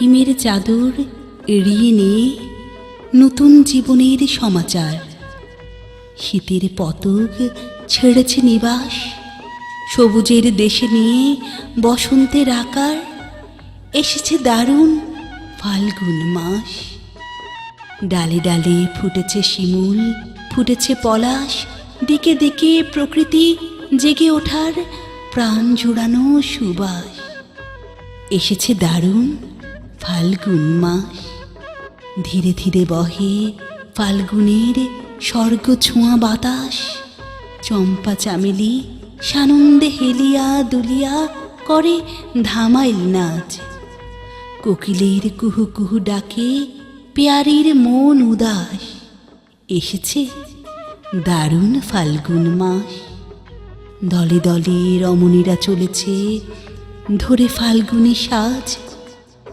হিমের চাদর এড়িয়ে নিয়ে নতুন জীবনের সমাচার। শীতের পতক ছেড়েছে নিবাস। সবুজের দেশে নিয়ে বসন্তের আকার। এসেছে দারুণ ফাল্গুন মাস। ডালে ডালে ফুটেছে শিমুল, ফুটেছে পলাশ। দিকে দিকে প্রকৃতি জেগে ওঠার প্রাণ জুড়ানো সুবাস। এসেছে দারুণ ফাল্গুন মাস। ধীরে ধীরে বহে ফাল্গুনের স্বর্গ ছোঁয়া বাতাস। চম্পা চামেলি সানন্দে হেলিয়া দুলিয়া করে ধামাইল নাচ। কোকিলের কুহু কুহু ডাকে পেয়ারির মন উদাস। এসেছে দারুণ ফাল্গুন মাস। দলে দলে রমণীরা চলেছে, ধরে ফাল্গুনি সাজ।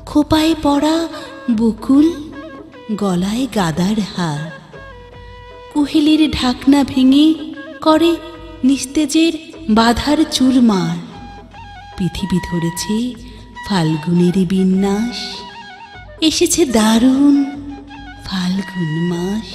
খোপায় পড়া বকুল, গলায় গাদার হার। কুহেলির ঢাকনা ভেঙে করে নিস্তেজের বাধার চুরমার। পৃথিবী ধরেছে ফাল্গুনের বিন্যাস। এসেছে দারুণ ফাল্গুন মাস।